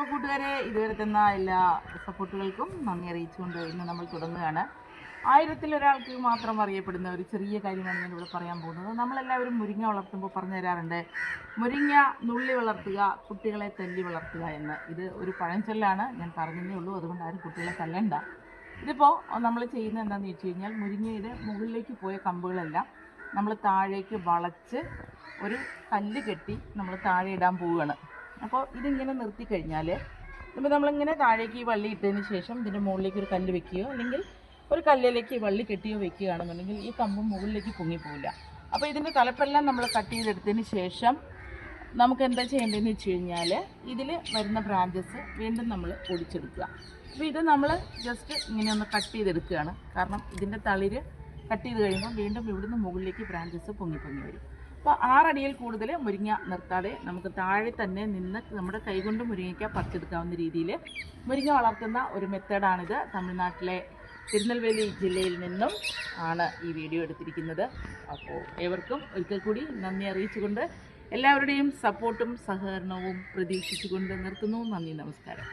അപ്പോൾ കൂട്ടുകാരെ ഇതുവരെ തന്ന എല്ലാ സപ്പോർട്ടുകൾക്കും നന്ദി അറിയിച്ചുകൊണ്ട് ഇന്ന് നമ്മൾ തുടങ്ങുകയാണ്. ആയിരത്തിൽ ഒരാൾക്ക് മാത്രം അറിയപ്പെടുന്ന ഒരു ചെറിയ കാര്യമാണ് ഞാൻ ഇവിടെ പറയാൻ പോകുന്നത്. നമ്മളെല്ലാവരും മുരിങ്ങ വളർത്തുമ്പോൾ പറഞ്ഞു തരാറുണ്ട് മുരിങ്ങ നുള്ളി വളർത്തുക കുട്ടികളെ തല്ലി വളർത്തുക എന്ന്. ഇത് ഒരു പഴഞ്ചൊല്ലാണ് ഞാൻ പറഞ്ഞതേ ഉള്ളൂ. അതുകൊണ്ട് ആരും കുട്ടികളെ തല്ലണ്ട. ഇതിപ്പോൾ നമ്മൾ ചെയ്യുന്നത് എന്താണെന്ന് വെച്ച് കഴിഞ്ഞാൽ മുരിങ്ങയുടെ മുകളിലേക്ക് പോയ കമ്പുകളെല്ലാം നമ്മൾ താഴേക്ക് വളച്ച് ഒരു കല്ല് കെട്ടി നമ്മൾ താഴെ ഇടാൻ പോവുകയാണ്. അപ്പോൾ ഇതിങ്ങനെ നിർത്തി കഴിഞ്ഞാൽ ഇപ്പോൾ നമ്മളിങ്ങനെ താഴേക്ക് ഈ വള്ളി ഇട്ടതിന് ശേഷം ഇതിന്റെ മുകളിലേക്ക് ഒരു കല്ല് വെക്കുകയോ അല്ലെങ്കിൽ ഒരു കല്ലിലേക്ക് ഈ വള്ളി കെട്ടിയോ വെക്കുകയാണെന്നുണ്ടെങ്കിൽ ഈ കമ്പ് മുകളിലേക്ക് പൊങ്ങിപ്പോവില്ല അപ്പോൾ ഇതിന്റെ തലപ്പെല്ലാം നമ്മൾ കട്ട് ചെയ്തെടുത്തതിന് ശേഷം നമുക്ക് എന്താ ചെയ്യേണ്ടതെന്ന് വെച്ച് കഴിഞ്ഞാൽ ഇതിൽ വരുന്ന ബ്രാഞ്ചസ് വീണ്ടും നമ്മൾ ഒടിച്ചെടുക്കുക അപ്പോൾ ഇത് നമ്മൾ ജസ്റ്റ് ഇങ്ങനെ ഒന്ന് കട്ട് ചെയ്തെടുക്കുകയാണ്. കാരണം ഇതിന്റെ തളിര് കട്ട് ചെയ്ത് കഴിയുമ്പോൾ വീണ്ടും ഇവിടുന്ന് മുകളിലേക്ക് ബ്രാഞ്ചസ് പൊങ്ങി പൊങ്ങി വരും. അപ്പോൾ ആറടിയിൽ കൂടുതൽ മുരിങ്ങ നിർത്താതെ നമുക്ക് താഴെ തന്നെ നിന്ന് നമ്മുടെ കൈകൊണ്ട് മുരിങ്ങയ്ക്ക പറിച്ചെടുക്കാവുന്ന രീതിയിൽ മുരിങ്ങ വളർത്തുന്ന ഒരു മെത്തേഡാണിത്. തമിഴ്നാട്ടിലെ തിരുനെൽവേലി ജില്ലയിൽ നിന്നും ആണ് ഈ വീഡിയോ എടുത്തിരിക്കുന്നത്. അപ്പോൾ ഏവർക്കും ഒരിക്കൽ കൂടി നന്ദി അറിയിച്ചുകൊണ്ട് എല്ലാവരുടെയും സപ്പോർട്ടും സഹകരണവും പ്രതീക്ഷിച്ചുകൊണ്ട് നിർത്തുന്നു. നന്ദി നമസ്കാരം.